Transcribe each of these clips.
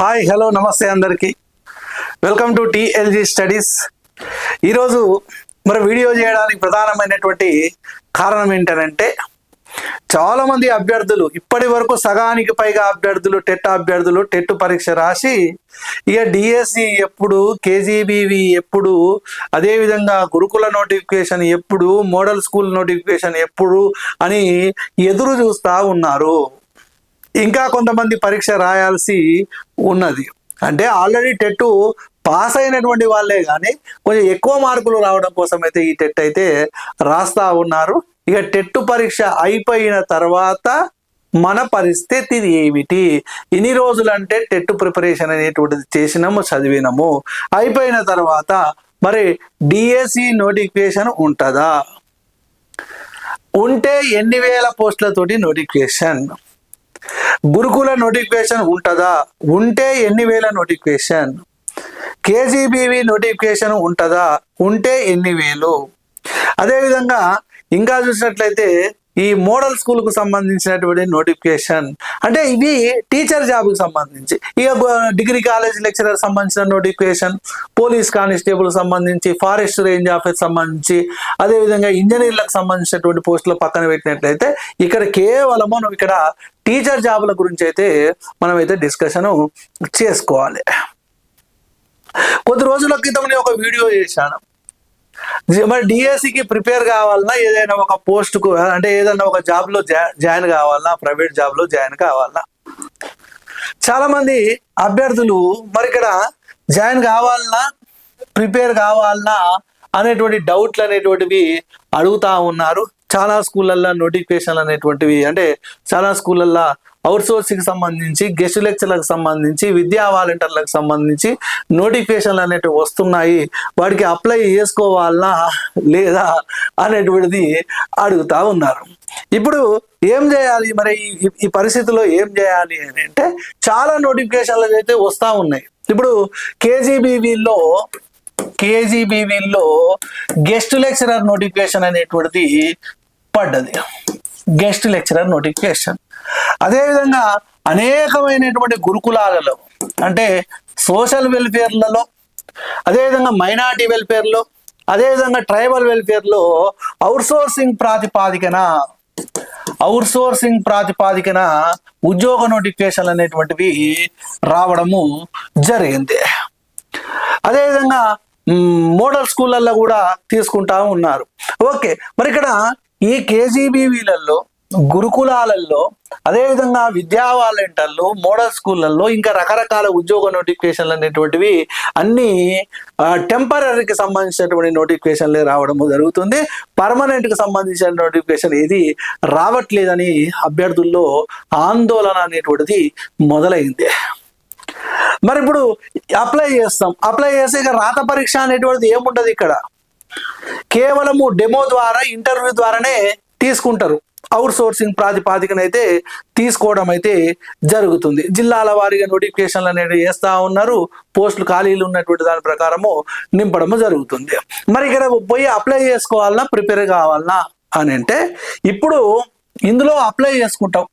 Hi hello నమస్తే అందరికీ. Welcome to TLG studies ఈరోజు మరి వీడియో చేయడానికి ప్రధానమైనటువంటి కారణం ఏంటంటే చాలామంది అభ్యర్థులు ఇప్పటి వరకు సగానికి పైగా అభ్యర్థులు టెట్ అభ్యర్థులు టెట్ పరీక్ష రాసి ఇక డిఎస్సి ఎప్పుడు కేజీబీవి ఎప్పుడు అదేవిధంగా గురుకుల నోటిఫికేషన్ ఎప్పుడు మోడల్ స్కూల్ నోటిఫికేషన్ ఎప్పుడు అని ఎదురు చూస్తూ ఉన్నారు. ఇంకా కొంతమంది పరీక్ష రాయాల్సి ఉన్నది. అంటే ఆల్రెడీ టెట్ పాస్ అయినటువంటి వాళ్ళే కానీ కొంచెం ఎక్కువ మార్కులు రావడం కోసం అయితే ఈ టెట్ అయితే రాస్తా ఉన్నారు. ఇక టెట్ పరీక్ష అయిపోయిన తర్వాత మన పరిస్థితి ఏమిటి? ఇన్ని రోజులు అంటే టెట్ ప్రిపరేషన్ అనేటువంటిది చేసినాము చదివినాము. అయిపోయిన తర్వాత మరి డిఎస్సి నోటిఫికేషన్ ఉంటుందా? ఉంటే ఎన్ని వేల పోస్టులతోటి నోటిఫికేషన్? గురుకుల నోటిఫికేషన్ ఉంటుందా? ఉంటే ఎన్ని వేల నోటిఫికేషన్? కేజీబీవి నోటిఫికేషన్ ఉంటుందా? ఉంటే ఎన్ని వేలు? అదేవిధంగా ఇంకా చూసినట్లయితే ఈ మోడల్ స్కూల్కు సంబంధించినటువంటి నోటిఫికేషన్ అంటే ఇవి టీచర్ జాబ్కి సంబంధించి. ఇక డిగ్రీ కాలేజ్ లెక్చరర్ సంబంధించిన నోటిఫికేషన్ పోలీస్ కానిస్టేబుల్ సంబంధించి ఫారెస్ట్ రేంజ్ ఆఫీస్ సంబంధించి అదేవిధంగా ఇంజనీర్లకు సంబంధించినటువంటి పోస్టులు పక్కన పెట్టినట్లయితే ఇక్కడ కేవలము మనం ఇక్కడ టీచర్ జాబుల గురించి అయితే మనమైతే డిస్కషన్ చేసుకోవాలి. కొద్ది రోజుల క్రితం నేను ఒక వీడియో చేశాను. మరి డిఎస్సికి ప్రిపేర్ కావాలన్నా ఏదైనా ఒక పోస్ట్కు అంటే ఏదైనా ఒక జాబ్లో జాయిన్ కావాలన్నా ప్రైవేట్ జాబ్లో జాయిన్ కావాలన్నా. చాలా మంది అభ్యర్థులు మరి ఇక్కడ జాయిన్ కావాలన్నా ప్రిపేర్ కావాలన్నా అనేటువంటి డౌట్లు అనేటువంటివి అడుగుతా ఉన్నారు. చాలా స్కూళ్ళల్లో నోటిఫికేషన్లు అనేటువంటివి అంటే చాలా స్కూళ్ళల్లో అవుట్సోర్సింగ్ సంబంధించి గెస్ట్ లెక్చర్లకు సంబంధించి విద్యా వాలంటీర్లకు సంబంధించి నోటిఫికేషన్లు అనేటివి వస్తున్నాయి. వాడికి అప్లై చేసుకోవాలనా లేదా అనేటువంటిది అడుగుతా ఉన్నారు. ఇప్పుడు ఏం చేయాలి? మరి ఈ- ఈ పరిస్థితిలో ఏం చేయాలి అని అంటే చాలా నోటిఫికేషన్లు అయితే వస్తూ ఉన్నాయి. ఇప్పుడు కేజీబీవీలో కేజీబీవీలో గెస్ట్ లెక్చరర్ నోటిఫికేషన్ అనేటువంటిది పడ్డది. గెస్ట్ లెక్చరర్ నోటిఫికేషన్ అదేవిధంగా అనేకమైనటువంటి గురుకులాలలో అంటే సోషల్ వెల్ఫేర్లలో అదేవిధంగా మైనార్టీ వెల్ఫేర్లో అదేవిధంగా ట్రైబల్ వెల్ఫేర్లో అవుట్సోర్సింగ్ ప్రాతిపాదికన అవుట్సోర్సింగ్ ప్రాతిపాదికన ఉద్యోగ నోటిఫికేషన్లు అనేటువంటివి రావడము జరిగింది. అదేవిధంగా మోడల్ స్కూళ్ళల్లో కూడా తీసుకుంటా ఉన్నారు. ఓకే మరి ఇక్కడ ఈ కేజీబీవీలలో గురుకులాలలో అదేవిధంగా విద్యా వాలంటీర్లు మోడల్ స్కూళ్ళల్లో ఇంకా రకరకాల ఉద్యోగ నోటిఫికేషన్లు అనేటువంటివి అన్ని టెంపరీకి సంబంధించినటువంటి నోటిఫికేషన్లే రావడము జరుగుతుంది. పర్మనెంట్కి సంబంధించిన నోటిఫికేషన్ ఏది రావట్లేదని అభ్యర్థుల్లో ఆందోళన అనేటువంటిది మొదలైంది. మరి ఇప్పుడు అప్లై చేస్తాం. అప్లై చేస్తే ఇక రాత పరీక్ష అనేటువంటిది ఏముంటది ఇక్కడ. కేవలము డెమో ద్వారా ఇంటర్వ్యూ ద్వారానే తీసుకుంటారు. అవుట్ సోర్సింగ్ ప్రాతిపాదికన అయితే తీసుకోవడం అయితే జరుగుతుంది. జిల్లాల వారీగా నోటిఫికేషన్లు అనేవి వేస్తూ ఉన్నారు. పోస్టులు ఖాళీలు ఉన్నటువంటి దాని ప్రకారము నింపడము జరుగుతుంది. మరి ఇక్కడ పోయి అప్లై చేసుకోవాలన్నా ప్రిపేర్ కావాలన్నా అని అంటే ఇప్పుడు ఇందులో అప్లై చేసుకుంటాం.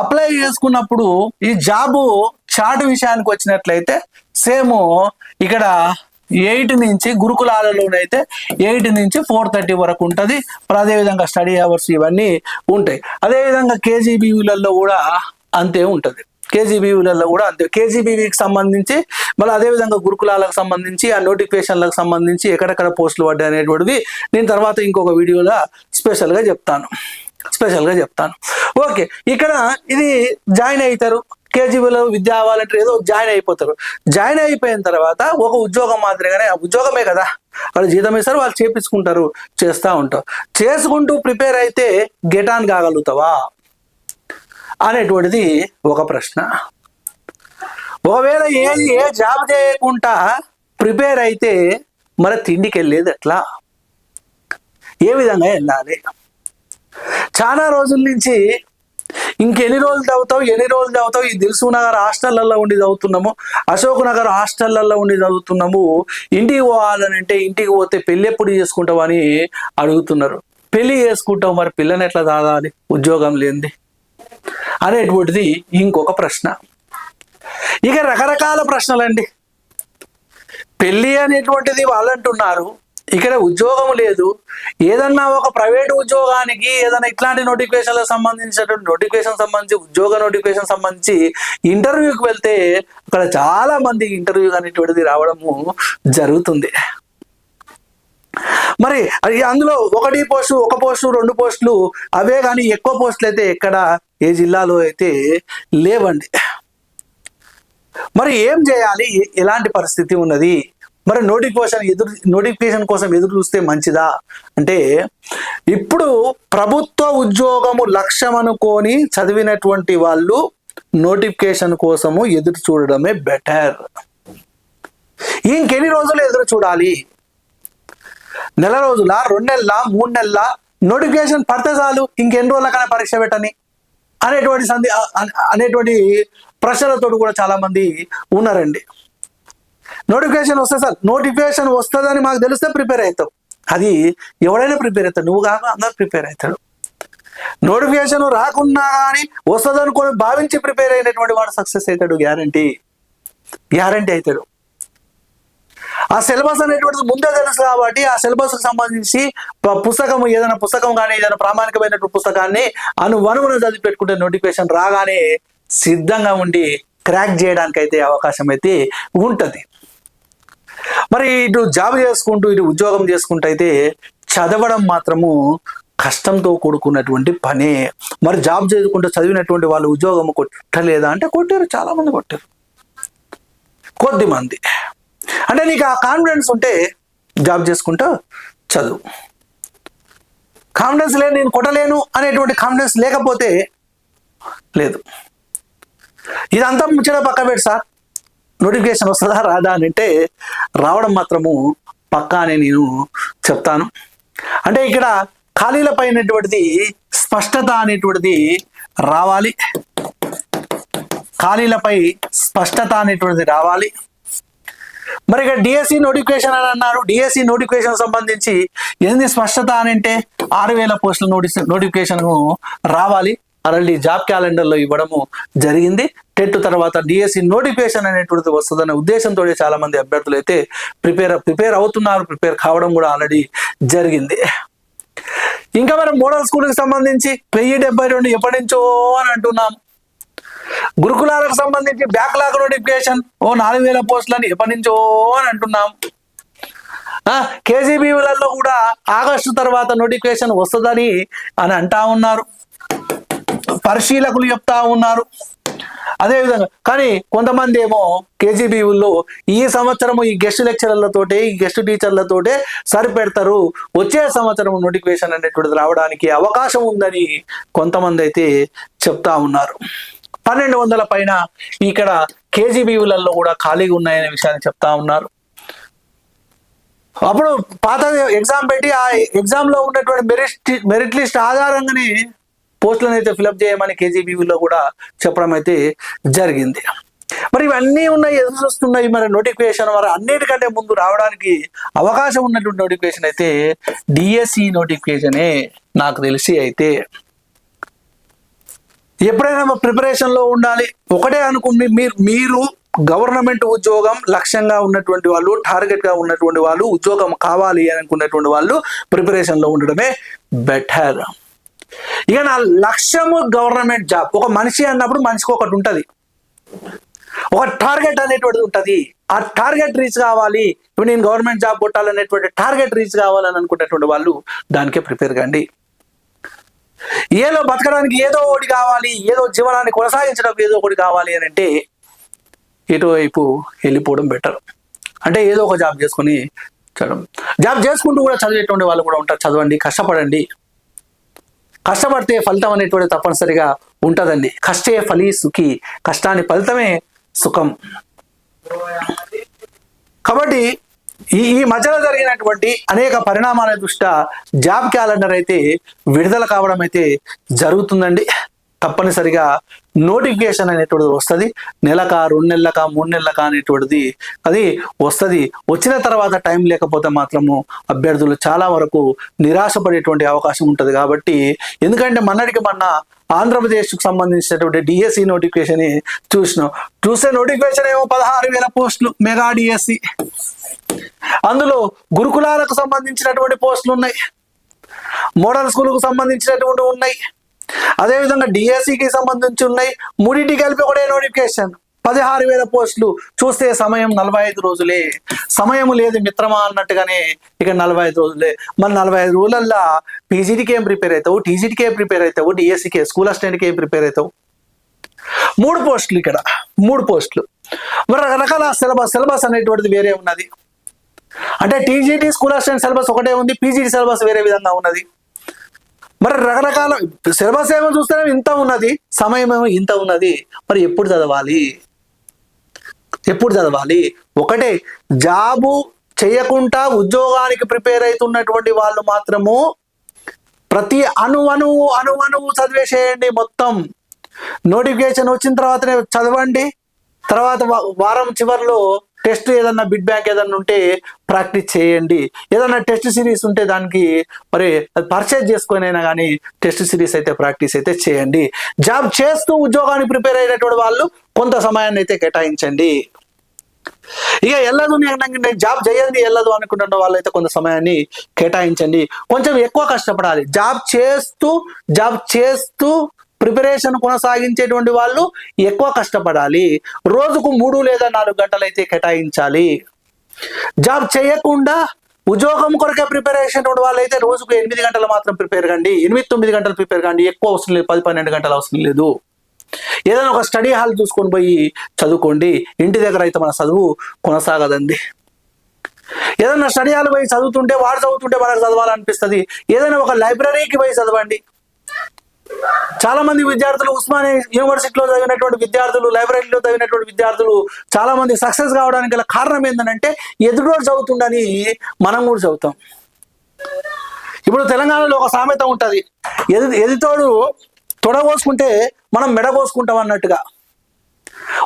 అప్లై చేసుకున్నప్పుడు ఈ జాబు చాటు విషయానికి వచ్చినట్లయితే సేమ్ ఇక్కడ ఎయిట్ నుంచి గురుకులాలలోనైతే ఎయిట్ నుంచి ఫోర్ థర్టీ వరకు ఉంటుంది. అదేవిధంగా స్టడీ అవర్స్ ఇవన్నీ ఉంటాయి. అదేవిధంగా కేజీబీవీలలో కూడా అంతే ఉంటుంది. కేజీబీవీలలో కూడా అంతే. కేజీబీవీకి సంబంధించి మళ్ళీ అదేవిధంగా గురుకులాలకు సంబంధించి ఆ నోటిఫికేషన్లకు సంబంధించి ఎక్కడెక్కడ పోస్టులు పడ్డాయి అనేటువంటిది నేను తర్వాత ఇంకొక వీడియోలో స్పెషల్గా చెప్తాను. స్పెషల్గా చెప్తాను. ఓకే ఇక్కడ ఇది జాయిన్ అవుతారు కేజీబీలో విద్యా వాలంటీర్ ఏదో జాయిన్ అయిపోతారు. జాయిన్ అయిపోయిన తర్వాత ఒక ఉద్యోగం మాదిరిగానే ఆ ఉద్యోగమే కదా. వాళ్ళు జీతం ఇస్తారు వాళ్ళు చేపించుకుంటారు చేస్తూ ఉంటారు. చేసుకుంటూ ప్రిపేర్ అయితే గెట్ ఆన్ కాగలుగుతావా? అనేటువంటిది ఒక ప్రశ్న. ఒకవేళ ఏది ఏ జాబ్ చేయకుండా ప్రిపేర్ అయితే మరి తిండికి వెళ్ళేది ఎట్లా? ఏ విధంగా వెళ్ళాలి? చాలా రోజుల నుంచి ఇంకెన్ని రోజులు చదువుతావు ఎన్ని రోజులు చదువుతావు? ఈ దిల్సు నగర్ హాస్టళ్ళలో ఉండి చదువుతున్నాము అశోక్ నగర్ హాస్టళ్ళలో ఉండి చదువుతున్నాము. ఇంటికి పోవాలని అంటే ఇంటికి పోతే పెళ్ళి ఎప్పుడు చేసుకుంటావు అని అడుగుతున్నారు. పెళ్ళి చేసుకుంటావు మరి పిల్లని ఎట్లా దాదాలి ఉద్యోగం లేనిది. అనేటువంటిది ఇంకొక ప్రశ్న. ఇక రకరకాల ప్రశ్నలండి. పెళ్ళి అనేటువంటిది వాళ్ళు అంటున్నారు ఇక్కడ ఉద్యోగం లేదు. ఏదన్నా ఒక ప్రైవేట్ ఉద్యోగానికి ఏదైనా ఇట్లాంటి నోటిఫికేషన్లకు సంబంధించినటువంటి నోటిఫికేషన్ సంబంధించి ఉద్యోగ నోటిఫికేషన్ సంబంధించి ఇంటర్వ్యూకి వెళ్తే అక్కడ చాలా మంది ఇంటర్వ్యూ అనేటువంటిది రావడము జరుగుతుంది. మరి అది అందులో ఒకటి పోస్టు ఒక పోస్టు రెండు పోస్టులు అవే కానీ ఎక్కువ పోస్టులు అయితే ఎక్కడ ఏ జిల్లాలో అయితే లేవండి. మరి ఏం చేయాలి? ఎలాంటి పరిస్థితి ఉన్నది? మరి నోటిఫికేషన్ ఎదురు నోటిఫికేషన్ కోసం ఎదురు చూస్తే మంచిదా? అంటే ఇప్పుడు ప్రభుత్వ ఉద్యోగము లక్ష్యం అనుకొని చదివినటువంటి వాళ్ళు నోటిఫికేషన్ కోసము ఎదురు చూడడమే బెటర్. ఇంకెన్ని రోజులు ఎదురు చూడాలి? నెల రోజుల రెండు నెలల మూడు నెలల? నోటిఫికేషన్ పడితే చాలు ఇంకెన్ని రోజులకైనా పరీక్ష పెట్టని? అనేటువంటి సంది అనేటువంటి ప్రశ్నలతో కూడా చాలా మంది ఉన్నారండి. నోటిఫికేషన్ వస్తే సార్ నోటిఫికేషన్ వస్తుందని మాకు తెలిస్తే ప్రిపేర్ అవుతావు అది ఎవడైనా ప్రిపేర్ అవుతాడు నువ్వు కాక అందరు ప్రిపేర్ అవుతాడు నోటిఫికేషన్ రాకున్నా కానీ వస్తుంది అనుకొని భావించి ప్రిపేర్ అయినటువంటి వాడు సక్సెస్ అవుతాడు గ్యారంటీ గ్యారంటీ అవుతాడు. ఆ సిలబస్ అనేటువంటిది ముందే తెలుసు కాబట్టి ఆ సిలబస్ సంబంధించి పుస్తకం ఏదైనా పుస్తకం కానీ ఏదైనా ప్రామాణికమైనటువంటి పుస్తకాన్ని అనువనువున చదివి పెట్టుకుంటే నోటిఫికేషన్ రాగానే సిద్ధంగా ఉండి క్రాక్ చేయడానికి అయితే అవకాశం అయితే ఉంటుంది. మరి ఇటు జాబ్ చేసుకుంటూ ఇటు ఉద్యోగం చేసుకుంటూ అయితే చదవడం మాత్రము కష్టంతో కూడుకున్నటువంటి పనే. మరి జాబ్ చేసుకుంటూ చదివినటువంటి వాళ్ళు ఉద్యోగం కొట్టలేదా? అంటే కొట్టారు చాలా మంది కొట్టారు. కొద్ది మంది అంటే నీకు ఆ కాన్ఫిడెన్స్ ఉంటే జాబ్ చేసుకుంటూ చదువు. కాన్ఫిడెన్స్ లేదు నేను కొట్టలేను అనేటువంటి కాన్ఫిడెన్స్ లేకపోతే లేదు. ఇదంతా ముచ్చట పక్క పెట్టి సార్ నోటిఫికేషన్ వస్తుందా రాదా అని అంటే రావడం మాత్రము పక్కా అని నేను చెప్తాను. అంటే ఇక్కడ ఖాళీలపైనటువంటిది స్పష్టత అనేటువంటిది రావాలి. ఖాళీలపై స్పష్టత అనేటువంటిది రావాలి. మరి ఇక్కడ డిఎస్సి నోటిఫికేషన్ అని అన్నారు. డిఎస్సి నోటిఫికేషన్ సంబంధించి ఎన్ని స్పష్టత అని అంటే ఆరు వేల పోస్టుల నోటిస్ నోటిఫికేషన్ రావాలి. అరళి జాబ్ క్యాలెండర్లో ఇవ్వడము జరిగింది. టెట్ తర్వాత డిఎస్సి నోటిఫికేషన్ అనేటువంటిది వస్తుందనే ఉద్దేశంతో చాలా మంది అభ్యర్థులు అయితే ప్రిపేర్ ప్రిపేర్ అవుతున్నారు. ప్రిపేర్ కావడం కూడా ఆల్రెడీ జరిగింది. ఇంకా మనం మోడల్ స్కూల్కి సంబంధించి వెయ్యి డెబ్బై రెండు ఎప్పటి నుంచో అని అంటున్నాం. గురుకులాలకు సంబంధించి బ్యాక్లాగ్ నోటిఫికేషన్ ఓ నాలుగు వేల పోస్టులని ఎప్పటి నుంచో అని అంటున్నాం. కేజీబీలలో కూడా ఆగస్టు తర్వాత నోటిఫికేషన్ వస్తుందని అని అంటా ఉన్నారు. పరిశీలకులు చెప్తా ఉన్నారు. అదేవిధంగా కానీ కొంతమంది ఏమో కేజీబీలో ఈ సంవత్సరము ఈ గెస్ట్ లెక్చరర్లతోటే ఈ గెస్ట్ టీచర్లతోటే సరిపెడతారు. వచ్చే సంవత్సరం నోటిఫికేషన్ అనేటువంటిది రావడానికి అవకాశం ఉందని కొంతమంది అయితే చెప్తా ఉన్నారు. పన్నెండు వందల పైన ఇక్కడ కేజీబీవులలో కూడా ఖాళీగా ఉన్నాయనే విషయాన్ని చెప్తా ఉన్నారు. అప్పుడు పాత ఎగ్జామ్ పెట్టి ఆ ఎగ్జామ్లో ఉన్నటువంటి మెరిట్ మెరిట్ లిస్ట్ ఆధారంగానే పోస్టులను అయితే ఫిలప్ చేయమని కేజీబీవీలో కూడా చెప్పడం అయితే జరిగింది. మరి ఇవన్నీ ఉన్నాయి ఎదురు చూస్తున్నాయి. మరి నోటిఫికేషన్ మరి అన్నిటికంటే ముందు రావడానికి అవకాశం ఉన్నటువంటి నోటిఫికేషన్ అయితే డిఎస్సి నోటిఫికేషనే నాకు తెలిసి అయితే ఎప్పుడైనా ప్రిపరేషన్లో ఉండాలి. ఒకటే అనుకుంది మీరు మీరు గవర్నమెంట్ ఉద్యోగం లక్ష్యంగా ఉన్నటువంటి వాళ్ళు టార్గెట్గా ఉన్నటువంటి వాళ్ళు ఉద్యోగం కావాలి అని అనుకున్నటువంటి వాళ్ళు ప్రిపరేషన్లో ఉండడమే బెటర్. ఇక నా లక్ష్యము గవర్నమెంట్ జాబ్ ఒక మనిషి అన్నప్పుడు మనిషికి ఒకటి ఉంటుంది. ఒక టార్గెట్ అనేటువంటిది ఉంటుంది. ఆ టార్గెట్ రీచ్ కావాలి. ఇప్పుడు నేను గవర్నమెంట్ జాబ్ కొట్టాలనేటువంటి టార్గెట్ రీచ్ కావాలని అనుకునేటువంటి వాళ్ళు దానికే ప్రిపేర్ కండి. ఏదో బతకడానికి ఏదో ఒకటి కావాలి. ఏదో జీవనాన్ని కొనసాగించడం ఏదో ఒకటి కావాలి అని అంటే ఎటువైపు వెళ్ళిపోవడం బెటర్ అంటే ఏదో ఒక జాబ్ చేసుకొని చదవడం జాబ్ చేసుకుంటూ కూడా చదివేటువంటి వాళ్ళు కూడా ఉంటారు. చదవండి కష్టపడండి. కష్టపడితే ఫలితం అనేటువంటి తప్పనిసరిగా ఉంటుందండి. కష్టే ఫలి సుఖి కష్టాన్ని ఫలితమే సుఖం. కాబట్టి ఈ ఈ మధ్యలో జరిగినటువంటి అనేక పరిణామాల దృష్ట్యా జాబ్ క్యాలెండర్ అయితే విడుదల కావడం అయితే జరుగుతుందండి. తప్పనిసరిగా నోటిఫికేషన్ అనేటువంటిది వస్తుంది. నెలక రెండు నెలలక మూడు నెలలక అనేటువంటిది అది వస్తుంది. వచ్చిన తర్వాత టైం లేకపోతే మాత్రము అభ్యర్థులు చాలా వరకు నిరాశపడేటువంటి అవకాశం ఉంటుంది కాబట్టి ఎందుకంటే మొన్నటికి మొన్న ఆంధ్రప్రదేశ్కు సంబంధించినటువంటి డిఎస్సి నోటిఫికేషన్ చూసినాం. చూసే నోటిఫికేషన్ ఏమో పదహారు వేల పోస్టులు మెగా డిఎస్సి అందులో గురుకులాలకు సంబంధించినటువంటి పోస్టులు ఉన్నాయి. మోడల్ స్కూల్కు సంబంధించినటువంటి ఉన్నాయి. అదేవిధంగా డిఎస్సికి సంబంధించి ఉన్నాయి. మూడింటి కలిపి ఒకటే నోటిఫికేషన్ పదహారు వేల పోస్టులు. చూస్తే సమయం నలభై ఐదు రోజులే. సమయం లేదు మిత్రమా అన్నట్టుగానే ఇక నలభై ఐదు రోజులే. మరి నలభై ఐదు రోజులల్లో పీజీటీకి ఏం ప్రిపేర్ అవుతావు? టీజీటీకి ఏం ప్రిపేర్ అవుతావు? డిఎస్సికి స్కూల్ అసిస్టెంట్కి ఏం ప్రిపేర్ అవుతావు? మూడు పోస్టులు ఇక్కడ. మూడు పోస్టులు. మరి రకరకాల సిలబస్ సిలబస్ అనేటువంటిది వేరే ఉన్నది. అంటే టీజీటీ స్కూల్ అసిస్టెంట్ సిలబస్ ఒకటే ఉంది. పీజీటీ సిలబస్ వేరే విధంగా ఉన్నది. మరి రకరకాల సిలబస్ ఏమో చూస్తే ఇంత ఉన్నది సమయం ఏమో ఇంత ఉన్నది మరి ఎప్పుడు చదవాలి? ఎప్పుడు చదవాలి? ఒకటే జాబు చేయకుండా ఉద్యోగానికి ప్రిపేర్ అవుతున్నటువంటి వాళ్ళు మాత్రము ప్రతి అణు అణువు అణు అణువు చదివేసేయండి మొత్తం. నోటిఫికేషన్ వచ్చిన తర్వాతనే చదవండి. తర్వాత వారం చివరిలో టెస్ట్ ఏదన్నా బిడ్ బ్యాంక్ ఏదన్నా ఉంటే ప్రాక్టీస్ చేయండి. ఏదన్నా టెస్ట్ సిరీస్ ఉంటే దానికి మరి అది పర్చేజ్ చేసుకొని అయినా కానీ టెస్ట్ సిరీస్ అయితే ప్రాక్టీస్ అయితే చేయండి. జాబ్ చేస్తూ ఉద్యోగానికి ప్రిపేర్ అయినటువంటి వాళ్ళు కొంత సమయాన్ని అయితే కేటాయించండి. ఇక వెళ్ళదు నేను నేను జాబ్ చేయండి వెళ్ళదు అనుకుంటున్న వాళ్ళైతే కొంత సమయాన్ని కేటాయించండి. కొంచెం ఎక్కువ కష్టపడాలి. జాబ్ చేస్తూ జాబ్ చేస్తూ ప్రిపరేషన్ కొనసాగించేటువంటి వాళ్ళు ఎక్కువ కష్టపడాలి. రోజుకు మూడు లేదా నాలుగు గంటలు అయితే కేటాయించాలి. జాబ్ చేయకుండా ఉద్యోగం కొరకే ప్రిపరేషన్ ఉన్న వాళ్ళైతే రోజుకు ఎనిమిది గంటలు మాత్రం ప్రిపేర్ కండి. ఎనిమిది తొమ్మిది గంటలు ప్రిపేర్ కండి. ఎక్కువ అవసరం లేదు. పది పన్నెండు గంటలు అవసరం లేదు. ఏదైనా ఒక స్టడీ హాల్ చూసుకొని పోయి చదువుకోండి. ఇంటి దగ్గర అయితే మన చదువు కొనసాగదండి. ఏదైనా స్టడీ హాల్ పోయి చదువుతుంటే వాడు చదువుతుంటే మనకు చదవాలనిపిస్తుంది. ఏదైనా ఒక లైబ్రరీకి పోయి చదవండి. చాలా మంది విద్యార్థులు ఉస్మానియా యూనివర్సిటీలో చదివినటువంటి విద్యార్థులు లైబ్రరీలో చదివినటువంటి విద్యార్థులు చాలా మంది సక్సెస్ కావడానికి గల కారణం ఏంటంటే ఎదుటోడు చదువుతుండని మనం కూడా చదువుతాం. ఇప్పుడు తెలంగాణలో ఒక సామెత ఉంటది. ఎది ఎదుటోడు తొడగోసుకుంటే మనం మెడ కోసుకుంటాం అన్నట్టుగా.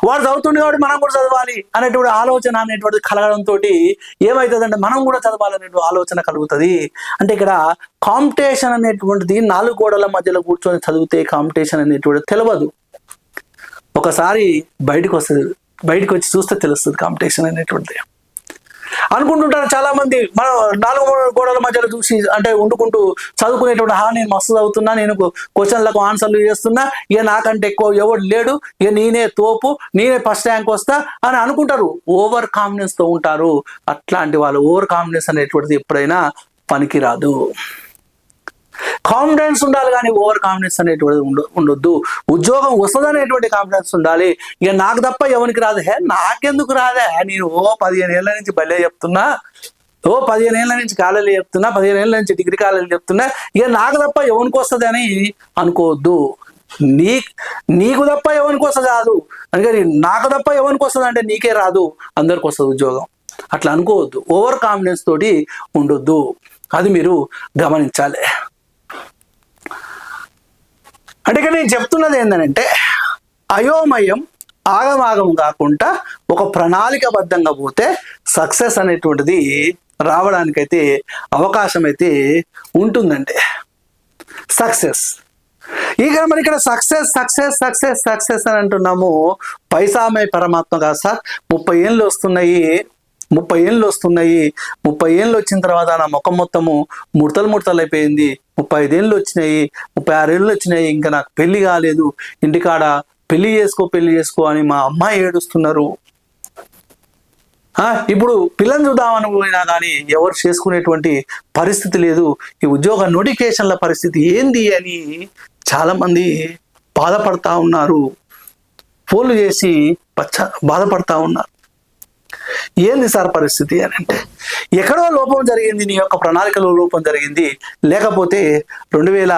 వాడు చదువుతుండే కాబట్టి మనం కూడా చదవాలి అనేటువంటి ఆలోచన అనేటువంటిది కలగడంతో ఏమవుతుందంటే మనం కూడా చదవాలనే ఆలోచన కలుగుతుంది. అంటే ఇక్కడ కాంపిటీషన్ అనేటువంటిది నాలుగు గోడల మధ్యలో కూర్చొని చదివితే కాంపిటీషన్ అనేటువంటిది తెలియదు ఒకసారి బయటకు వస్తుంది బయటకు వచ్చి చూస్తే తెలుస్తుంది కాంపిటీషన్ అనేటువంటిది. అనుకుంటుంటారు చాలా మంది మన నాలుగు మూడు గోడల మధ్యలో చూసి అంటే వండుకుంటూ చదువుకునేటువంటి హా నేను మస్తు చదువుతున్నా నేను క్వశ్చన్లకు ఆన్సర్లు చేస్తున్నా ఇక నాకంటే ఎక్కువ ఎవడు లేడు ఇక నేనే తోపు నేనే ఫస్ట్ ర్యాంక్ వస్తా అని అనుకుంటారు. ఓవర్ కాన్ఫిడెన్స్తో ఉంటారు. అట్లాంటి వాళ్ళు ఓవర్ కాన్ఫిడెన్స్ అనేటువంటిది ఎప్పుడైనా పనికిరాదు. కాన్ఫిడెన్స్ ఉండాలి కానీ ఓవర్ కాన్ఫిడెన్స్ అనేటువంటిది ఉండొద్దు. ఉద్యోగం వస్తుందనేటువంటి కాన్ఫిడెన్స్ ఉండాలి. ఇక నాకు తప్ప ఎవరికి రాదు. హే నాకెందుకు రాదే? నేను ఓ పదిహేను ఏళ్ళ నుంచి భలే చెప్తున్నా. ఓ పదిహేను ఏళ్ళ నుంచి కాలేజీ చెప్తున్నా పదిహేను ఏళ్ళ నుంచి డిగ్రీ కాలేజీ చెప్తున్నా. ఇక నాకు తప్ప ఎవరికి వస్తుంది అని అనుకోవద్దు. నీ నీకు తప్ప ఎవరికి వస్తుంది కాదు అందుకని నాకు తప్ప ఎవరికి వస్తుంది అంటే నీకే రాదు. అందరికి వస్తుంది ఉద్యోగం. అట్లా అనుకోవద్దు. ఓవర్ కాన్ఫిడెన్స్ తోటి ఉండొద్దు. అది మీరు గమనించాలి. అంటే ఇక్కడ నేను చెప్తున్నది ఏంటంటే అయోమయం ఆగమాగం కాకుండా ఒక ప్రణాళికబద్ధంగా పోతే సక్సెస్ అనేటువంటిది రావడానికైతే అవకాశం అయితే ఉంటుందండి సక్సెస్. ఇక మరి ఇక్కడ సక్సెస్ సక్సెస్ సక్సెస్ సక్సెస్ అని అంటున్నాము. పైసామే పరమాత్మ కాదు సార్. ముప్పై ఏళ్ళు వస్తున్నాయి. ముప్పై ఏళ్ళు వస్తున్నాయి. ముప్పై ఏళ్ళు వచ్చిన తర్వాత నా ముఖం మొత్తము ముడతలు ముడతలు అయిపోయింది. ముప్పై ఐదేళ్ళు వచ్చినాయి. ముప్పై ఆరేళ్ళు వచ్చినాయి. ఇంకా నాకు పెళ్ళి కాలేదు. ఇంటికాడ పెళ్ళి చేసుకో పెళ్ళి చేసుకో అని మా అమ్మాయి ఏడుస్తున్నారు. ఇప్పుడు పిల్లని చూద్దామని పోయినా కానీ ఎవరు చేసుకునేటువంటి పరిస్థితి లేదు. ఈ ఉద్యోగ నోటిఫికేషన్ల పరిస్థితి ఏంది అని చాలామంది బాధపడతా ఉన్నారు. ఫోన్లు చేసి పచ్చ బాధపడతా ఉన్నారు. ఏంది సార్ పరిస్థితి అని అంటే ఎక్కడో లోపం జరిగింది నీ యొక్క ప్రణాళికలో లోపం జరిగింది లేకపోతే రెండు వేల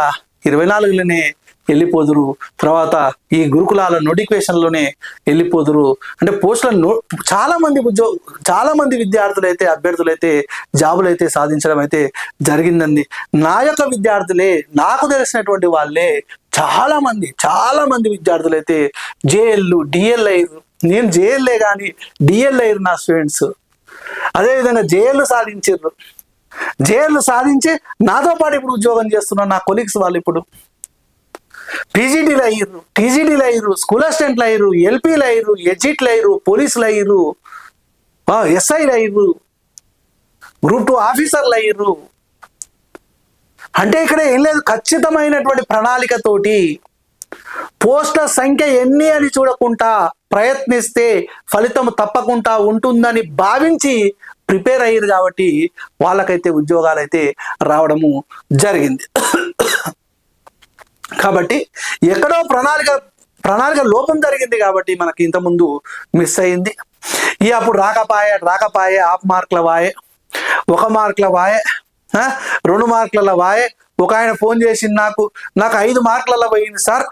ఇరవై నాలుగులోనే వెళ్ళిపోదురు తర్వాత ఈ గురుకులాల నోటిఫికేషన్లోనే వెళ్ళిపోదురు. అంటే పోస్టుల నో చాలా మంది ఉద్యోగ చాలా మంది విద్యార్థులు అయితే అభ్యర్థులు అయితే జాబులు అయితే సాధించడం అయితే జరిగిందండి. నా యొక్క విద్యార్థులే నాకు తెలిసినటువంటి వాళ్ళే చాలా మంది చాలా మంది విద్యార్థులు అయితే జేఎల్ డిఎల్ అయ్యారు నేను జేఎల్ఏ కానీ డిఎల్ అయ్యారు నా స్టూడెంట్స్ అదేవిధంగా జేఎల్ సాధించారు. జేఎల్ సాధించి నాతో పాటు ఇప్పుడు ఉద్యోగం చేస్తున్నారు నా కొలీగ్స్ వాళ్ళు ఇప్పుడు పీజీడీలు అయ్యారు టీజీడీలు అయ్యారు స్కూల్ అసిస్టెంట్లు అయ్యారు ఎల్పీలు అయ్యారు ఎడ్జిట్లు అయ్యారు పోలీసులు అయ్యారు ఎస్ఐలు అయ్యారు గ్రూప్ టూ ఆఫీసర్లు అయ్యారు. అంటే ఇక్కడ ఏం లేదు ఖచ్చితమైనటువంటి ప్రణాళికతోటి పోస్టుల సంఖ్య ఎన్ని అని చూడకుండా ప్రయత్నిస్తే ఫలితం తప్పకుండా ఉంటుందని భావించి ప్రిపేర్ అయ్యారు కాబట్టి వాళ్ళకైతే ఉద్యోగాలు అయితే రావడము జరిగింది. కాబట్టి ఎక్కడో ప్రణాళిక ప్రణాళిక లోపం జరిగింది కాబట్టి మనకి ఇంతకుముందు మిస్ అయింది. ఈ అప్పుడు రాకపాయే రాకపాయే హాఫ్ మార్కుల వాయే ఒక మార్కుల వాయే రెండు మార్కుల వాయే. ఒక ఆయన ఫోన్ చేసి నాకు నాకు ఐదు మార్కులలో పోయింది సార్.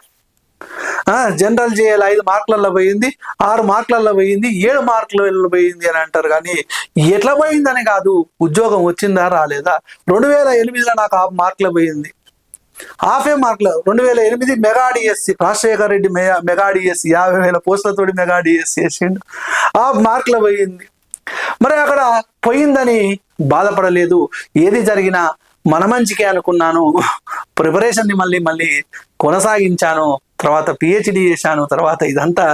జనరల్ చేయాలి ఐదు మార్కులలో పోయింది ఆరు మార్కులలో పోయింది ఏడు మార్కులలో పోయింది అని అంటారు. కానీ ఎట్లా పోయిందని కాదు ఉద్యోగం వచ్చిందా రాలేదా? రెండు వేల ఎనిమిదిలో నాకు ఆ మార్కులు పోయింది. హాఫ్ ఏ మార్కులు రెండు వేల ఎనిమిది mega DSC Rajasekhara Reddy mega mega DSC యాభై వేల పోస్టులతోటి మెగా డిఎస్సి వేసిండు. ఆ మార్కులు పోయింది. మరి అక్కడ పోయిందని బాధపడలేదు. ఏది జరిగినా మన మంచికే అనుకున్నాను. ప్రిపరేషన్ని మళ్ళీ మళ్ళీ కొనసాగించాను. తర్వాత పిహెచ్డి చేశాను తర్వాత ఇదంతా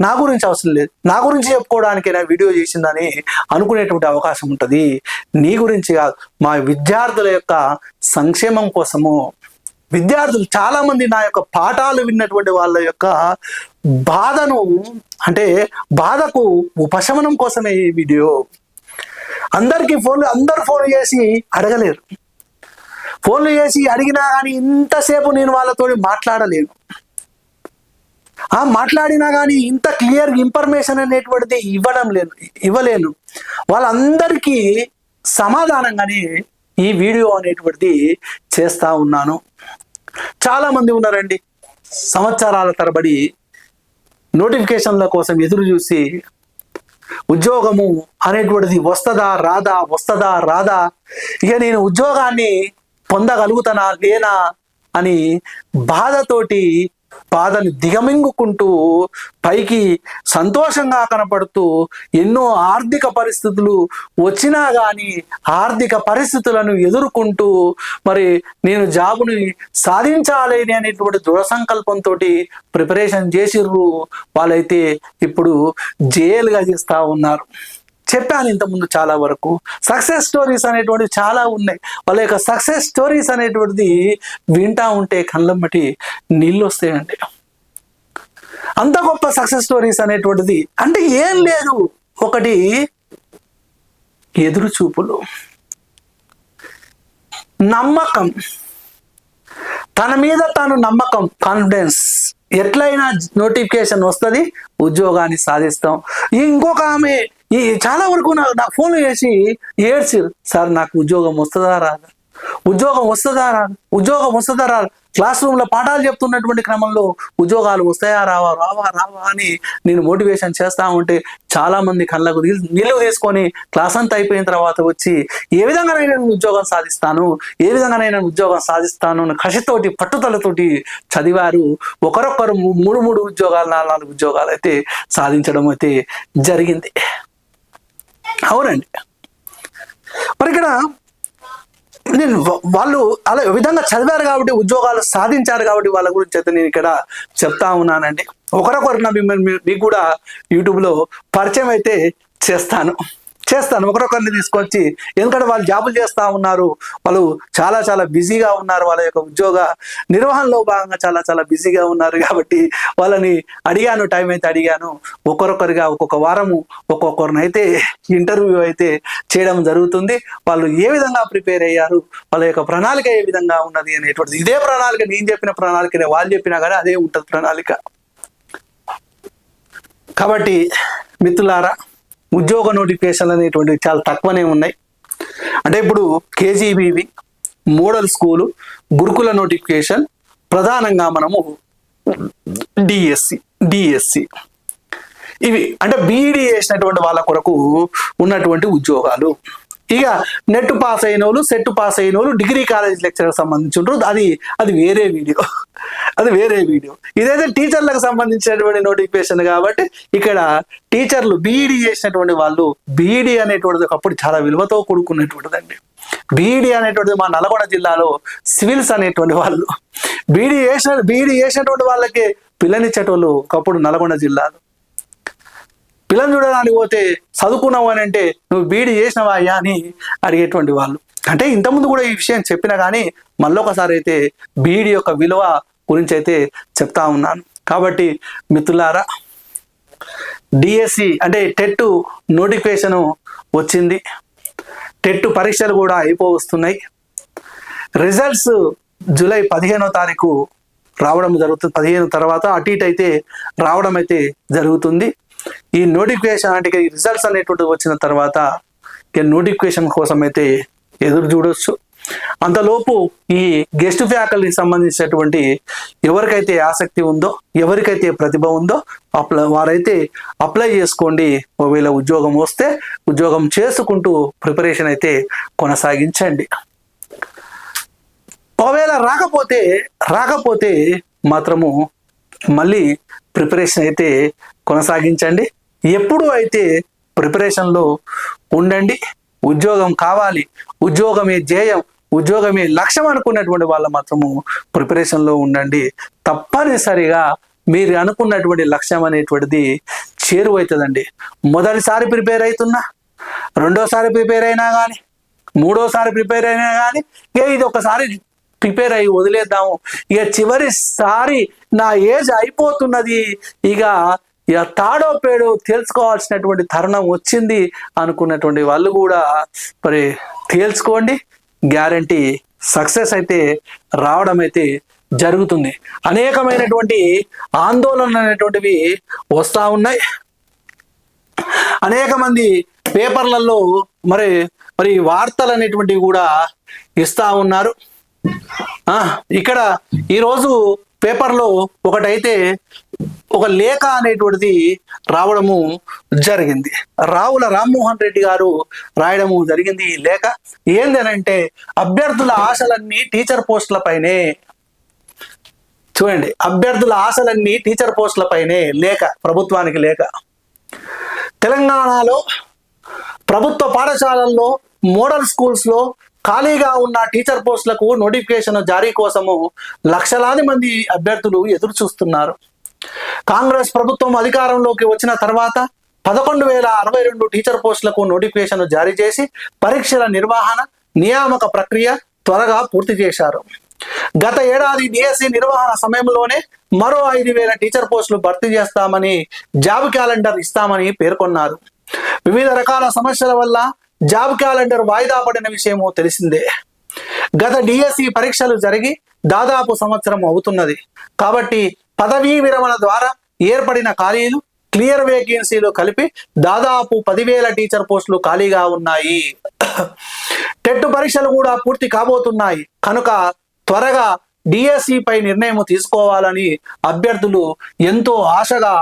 నా గురించి అవసరం లేదు. నా గురించి చెప్పుకోవడానికైనా వీడియో చేసిందని అనుకునేటువంటి అవకాశం ఉంటుంది. నీ గురించి కాదు. మా విద్యార్థుల యొక్క సంక్షేమం కోసము విద్యార్థులు చాలా మంది నా యొక్క పాఠాలు విన్నటువంటి వాళ్ళ యొక్క బాధను అంటే బాధకు ఉపశమనం కోసమే ఈ వీడియో. అందరికీ ఫోన్లు అందరు ఫోన్ చేసి అడగలేరు. ఫోన్లు చేసి అడిగినా కానీ ఇంతసేపు నేను వాళ్ళతో మాట్లాడలేను. ఆ మాట్లాడినా కానీ ఇంత క్లియర్ ఇన్ఫర్మేషన్ అనేటువంటిది ఇవ్వడం లేదు ఇవ్వలేను. వాళ్ళందరికీ సమాధానంగానే ఈ వీడియో అనేటువంటిది చేస్తా ఉన్నాను. చాలా మంది ఉన్నారండి. సంవత్సరాల తరబడి నోటిఫికేషన్ల కోసం ఎదురు చూసి ఉద్యోగము అనేటువంటిది వస్తుందా రాదా వస్తుందా రాదా? ఇక నేను ఉద్యోగాన్ని పొందగలుగుతానా లేనా అని బాధతోటి బాధని దిగమింగుకుంటూ పైకి సంతోషంగా కనపడుతూ ఎన్నో ఆర్థిక పరిస్థితులు వచ్చినా కానీ ఆర్థిక పరిస్థితులను ఎదుర్కొంటూ మరి నేను జాబుని సాధించాలి అనేటువంటి దృఢ సంకల్పంతో ప్రిపరేషన్ చేసిర్రు. వాళ్ళైతే ఇప్పుడు జైలుగా చేస్తూ ఉన్నారు. చెప్పాను ఇంతకుముందు చాలా వరకు. సక్సెస్ స్టోరీస్ అనేటువంటివి చాలా ఉన్నాయి. వాళ్ళ యొక్క సక్సెస్ స్టోరీస్ అనేటువంటిది వింటా ఉంటే కళ్ళమ్మటి నీళ్ళు వస్తాయండి. అంత గొప్ప సక్సెస్ స్టోరీస్ అనేటువంటిది అంటే ఏం లేదు. ఒకటి ఎదురు చూపులు నమ్మకం. తన మీద తాను నమ్మకం కాన్ఫిడెన్స్ ఎట్లయినా నోటిఫికేషన్ వస్తుంది ఉద్యోగాన్ని సాధిస్తాం. ఇంకొక ఆమె ఈ చాలా వరకు నాకు నా ఫోన్ చేసి ఏడ్చిర్రు సార్ నాకు ఉద్యోగం వస్తుందా రాదా ఉద్యోగం వస్తుందా రాదా ఉద్యోగం వస్తుందా రాదా క్లాస్ రూమ్లో పాఠాలు చెప్తున్నటువంటి క్రమంలో ఉద్యోగాలు వస్తాయా? రావా? రావా? రావా? అని నేను మోటివేషన్ చేస్తా ఉంటే చాలా మంది కళ్ళకు నిలువ వేసుకొని తీసుకొని క్లాస్ అంతా అయిపోయిన తర్వాత వచ్చి ఏ విధంగానైనా నేను ఉద్యోగం సాధిస్తాను? ఏ విధంగానైనా నేను ఉద్యోగం సాధిస్తాను? అని కసితోటి పట్టుదలతోటి చదివారు. ఒకరొకరు మూడు మూడు ఉద్యోగాలు నాలుగు నాలుగు ఉద్యోగాలు అయితే సాధించడం అయితే జరిగింది. అవునండి. మరి ఇక్కడ నేను వాళ్ళు అలా విధంగా చదివారు కాబట్టి ఉద్యోగాలు సాధించారు కాబట్టి వాళ్ళ గురించి అయితే నేను ఇక్కడ చెప్తా ఉన్నానండి. ఒకరొకరు మిమ్మల్ని మీకు కూడా యూట్యూబ్లో పరిచయం అయితే చేస్తాను. చేస్తాను ఒకరొకరిని తీసుకొచ్చి. ఎందుకంటే వాళ్ళు జాబులు చేస్తూ ఉన్నారు. వాళ్ళు చాలా చాలా బిజీగా ఉన్నారు. వాళ్ళ యొక్క ఉద్యోగ నిర్వహణలో భాగంగా చాలా చాలా బిజీగా ఉన్నారు. కాబట్టి వాళ్ళని అడిగాను టైం అయితే అడిగాను. ఒక్కొక్కరిగా ఒక్కొక్క వారము ఒక్కొక్కరిని అయితే ఇంటర్వ్యూ అయితే చేయడం జరుగుతుంది. వాళ్ళు ఏ విధంగా ప్రిపేర్ అయ్యారు? వాళ్ళ యొక్క ప్రణాళిక ఏ విధంగా ఉన్నది అనేటువంటిది. ఇదే ప్రణాళిక నేను చెప్పిన ప్రణాళికనే వాళ్ళు చెప్పినా కానీ అదే ఉంటుంది ప్రణాళిక. కాబట్టి మిత్రులారా ఉద్యోగ నోటిఫికేషన్లు అనేటువంటివి చాలా తక్కువనే ఉన్నాయి. అంటే ఇప్పుడు కేజీబీవి మోడల్ స్కూలు గురుకుల నోటిఫికేషన్ ప్రధానంగా మనము డిఎస్సి డిఎస్సి. ఇవి అంటే బీఈడి చేసినటువంటి వాళ్ళ కొరకు ఉన్నటువంటి ఉద్యోగాలు. ఇక నెట్ పాస్ అయిన వాళ్ళు సెట్ పాస్ అయిన వాళ్ళు డిగ్రీ కాలేజ్ లెక్చర్ సంబంధించి ఉంటారు అది అది వేరే వీడియో. అది వేరే వీడియో. ఇదైతే టీచర్లకు సంబంధించినటువంటి నోటిఫికేషన్ కాబట్టి ఇక్కడ టీచర్లు బీఈడి చేసినటువంటి వాళ్ళు బీఈడి అనేటువంటిది ఒకప్పుడు చాలా విలువతో కూడుకున్నటువంటిదండి. బీఈడి అనేటువంటిది మా నల్గొండ జిల్లాలో సివిల్స్ అనేటువంటి వాళ్ళు. బీఈడి చేసిన బీఈడి చేసినటువంటి వాళ్ళకి పిల్లనిచ్చేటోళ్ళు ఒకప్పుడు నల్గొండ జిల్లాలో. పిల్లలు చూడడానికి పోతే చదువుకున్నావు అని అంటే నువ్వు బీడీ చేసినవా అయ్యా అని అడిగేటువంటి వాళ్ళు. అంటే ఇంతకుముందు కూడా ఈ విషయం చెప్పినా కానీ మళ్ళొకసారి అయితే బీడీ యొక్క విలువ గురించి అయితే చెప్తా ఉన్నాను. కాబట్టి మిత్రులారా డిఎస్సి అంటే టెట్ నోటిఫికేషన్ వచ్చింది. టెట్ పరీక్షలు కూడా అయిపోవస్తున్నాయి. రిజల్ట్స్ జూలై పదిహేనో తారీఖు రావడం జరుగుతుంది పదిహేను తర్వాత అటు ఇటు అయితే రావడం అయితే జరుగుతుంది. ఈ నోటిఫికేషన్ అంటే రిజల్ట్స్ అనేటువంటి వచ్చిన తర్వాత ఇక నోటిఫికేషన్ కోసం అయితే ఎదురు చూడొచ్చు. అంతలోపు ఈ గెస్ట్ ఫ్యాకల్టీకి సంబంధించినటువంటి ఎవరికైతే ఆసక్తి ఉందో ఎవరికైతే ప్రతిభ ఉందో అప్లై వారైతే అప్లై చేసుకోండి. ఒకవేళ ఉద్యోగం వస్తే ఉద్యోగం చేసుకుంటూ ప్రిపరేషన్ అయితే కొనసాగించండి. ఒకవేళ రాకపోతే రాకపోతే మాత్రము మళ్ళీ ప్రిపరేషన్ అయితే కొనసాగించండి. ఎప్పుడు అయితే ప్రిపరేషన్లో ఉండండి ఉద్యోగం కావాలి ఉద్యోగమే ధ్యేయం ఉద్యోగమే లక్ష్యం అనుకున్నటువంటి వాళ్ళు మాత్రము ప్రిపరేషన్లో ఉండండి. తప్పనిసరిగా మీరు అనుకున్నటువంటి లక్ష్యం అనేటువంటిది చేరువవుతుందండి మొదటిసారి ప్రిపేర్ అవుతున్నా రెండోసారి ప్రిపేర్ అయినా కానీ మూడోసారి ప్రిపేర్ అయినా కానీ ఏ ఇది ఒకసారి ప్రిపేర్ అయ్యి వదిలేద్దాము. ఇక చివరిసారి నా ఏజ్ అయిపోతున్నది ఇక ఇక తాడో పేడో తెలుసుకోవాల్సినటువంటి తరుణం వచ్చింది అనుకున్నటువంటి వాళ్ళు కూడా మరి తేల్చుకోండి. గ్యారంటీ సక్సెస్ అయితే రావడం అయితే జరుగుతుంది. అనేకమైనటువంటి ఆందోళనలు అనేటువంటివి వస్తూ ఉన్నాయి. అనేక మంది పేపర్లలో మరి మరి వార్తలు అనేటువంటివి కూడా ఇస్తా ఉన్నారు. ఆ, ఇక్కడ ఈరోజు పేపర్లో ఒకటైతే ఒక లేఖ అనేటువంటిది రావడము జరిగింది. రావుల రామ్మోహన్ రెడ్డి గారు రాయడము జరిగింది ఈ లేఖ. ఏంది అని అంటే అభ్యర్థుల ఆశలన్నీ టీచర్ పోస్టుల పైనే చూడండి అభ్యర్థుల ఆశలన్నీ టీచర్ పోస్టుల పైనే లేఖ ప్రభుత్వానికి లేఖ. తెలంగాణలో ప్రభుత్వ పాఠశాలల్లో మోడల్ స్కూల్స్లో ఖాళీగా ఉన్న టీచర్ పోస్టులకు నోటిఫికేషన్ జారీ కోసము లక్షలాది మంది అభ్యర్థులు ఎదురు చూస్తున్నారు కాంగ్రెస్ ప్రభుత్వం అధికారంలోకి వచ్చిన తర్వాత పదకొండు వేల అరవై రెండు టీచర్ పోస్టులకు నోటిఫికేషన్ జారీ చేసి పరీక్షల నిర్వహణ నియామక ప్రక్రియ త్వరగా పూర్తి చేశారు. గత ఏడాది డిఎస్సి నిర్వహణ సమయంలోనే మరో ఐదు వేల టీచర్ పోస్టులు భర్తీ చేస్తామని జాబ్ క్యాలెండర్ ఇస్తామని పేర్కొన్నారు. వివిధ రకాల సమస్యల వల్ల జాబ్ క్యాలెండర్ వాయిదా పడిన విషయము తెలిసిందే. గత డిఎస్సి పరీక్షలు జరిగి దాదాపు సంవత్సరం అవుతున్నది. కాబట్టి పదవీ విరమణ ద్వారా ఏర్పడిన ఖాళీలు క్లియర్ వేకెన్సీలు కలిపి దాదాపు పదివేల టీచర్ పోస్టులు ఖాళీగా ఉన్నాయి. టెట్ పరీక్షలు కూడా పూర్తి కాబోతున్నాయి. కనుక త్వరగా డిఎస్సి పై నిర్ణయం తీసుకోవాలని అభ్యర్థులు ఎంతో ఆశగా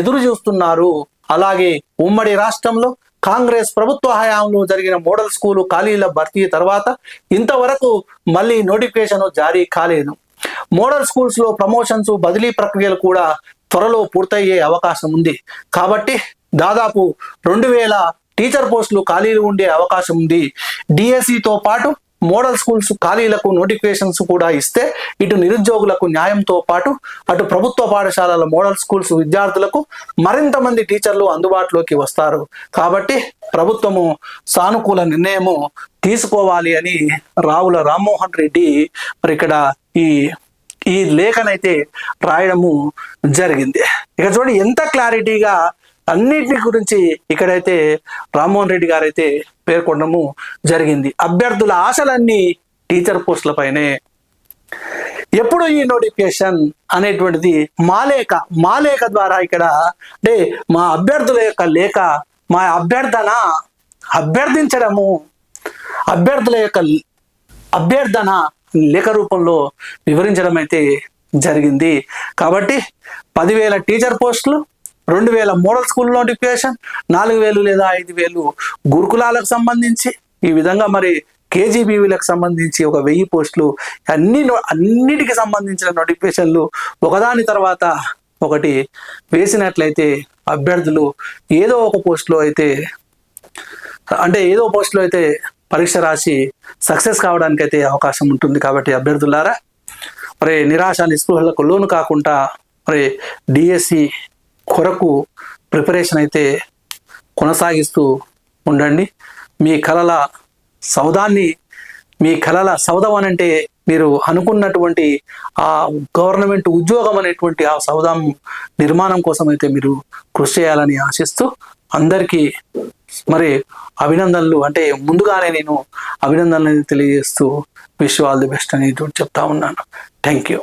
ఎదురు చూస్తున్నారు. అలాగే ఉమ్మడి రాష్ట్రంలో కాంగ్రెస్ ప్రభుత్వ హయాంలో జరిగిన మోడల్ స్కూలు ఖాళీల భర్తీ తర్వాత ఇంతవరకు మళ్ళీ నోటిఫికేషన్ జారీ కాలేదు. మోడల్ స్కూల్స్లో ప్రమోషన్స్ బదిలీ ప్రక్రియలు కూడా త్వరలో పూర్తయ్యే అవకాశం ఉంది. కాబట్టి దాదాపు రెండు వేల టీచర్ పోస్టులు ఖాళీలు ఉండే అవకాశం ఉంది. డిఎస్సితో పాటు మోడల్ స్కూల్స్ ఖాళీలకు నోటిఫికేషన్స్ కూడా ఇస్తే ఇటు నిరుద్యోగులకు న్యాయంతో పాటు అటు ప్రభుత్వ పాఠశాలల మోడల్ స్కూల్స్ విద్యార్థులకు మరింత మంది టీచర్లు అందుబాటులోకి వస్తారు. కాబట్టి ప్రభుత్వము సానుకూల నిర్ణయము తీసుకోవాలి అని రావుల రామ్మోహన్ రెడ్డి మరి ఇక్కడ ఈ ఈ లేఖనైతే రాయడము జరిగింది. ఇక చూడండి ఎంత క్లారిటీగా అన్నిటి గురించి ఇక్కడైతే రామ్మోహన్ రెడ్డి గారు అయితే పేర్కొనడము జరిగింది. అభ్యర్థుల ఆశలన్నీ టీచర్ పోస్టుల పైనే. ఎప్పుడు ఈ నోటిఫికేషన్ అనేటువంటిది మాలేఖ మాలేఖ ద్వారా ఇక్కడ అంటే మా అభ్యర్థుల యొక్క లేఖ మా అభ్యర్థన అభ్యర్థించడము అభ్యర్థుల యొక్క అభ్యర్థన లేఖ రూపంలో వివరించడం అయితే జరిగింది. కాబట్టి పదివేల టీచర్ పోస్టులు రెండు వేల మోడల్ స్కూల్ నోటిఫికేషన్ నాలుగు వేలు లేదా ఐదు వేలు గురుకులాలకు సంబంధించి ఈ విధంగా మరి కేజీబీవీలకు సంబంధించి ఒక వెయ్యి పోస్టులు అన్ని నో- అన్నిటికి సంబంధించిన నోటిఫికేషన్లు ఒకదాని తర్వాత ఒకటి వేసినట్లయితే అభ్యర్థులు ఏదో ఒక పోస్టులో అయితే అంటే ఏదో పోస్టులో అయితే పరీక్ష రాసి సక్సెస్ కావడానికి అయితే అవకాశం ఉంటుంది కాబట్టి అభ్యర్థులారా మరి నిరాశ నిస్పృహలకు లోను కాకుండా మరి డిఎస్సి కొరకు ప్రిపరేషన్ అయితే కొనసాగిస్తూ ఉండండి. మీ కళల సౌదాన్ని మీ కళల సౌధం అని అంటే మీరు అనుకున్నటువంటి ఆ గవర్నమెంట్ ఉద్యోగం అనేటువంటి ఆ సౌధం నిర్మాణం కోసం అయితే మీరు కృషి చేయాలని ఆశిస్తూ అందరికీ మరి అభినందనలు అంటే ముందుగానే నేను అభినందనలు తెలియజేస్తూ విష్ ఆల్ ది బెస్ట్ అని చెప్తా ఉన్నాను. Thank you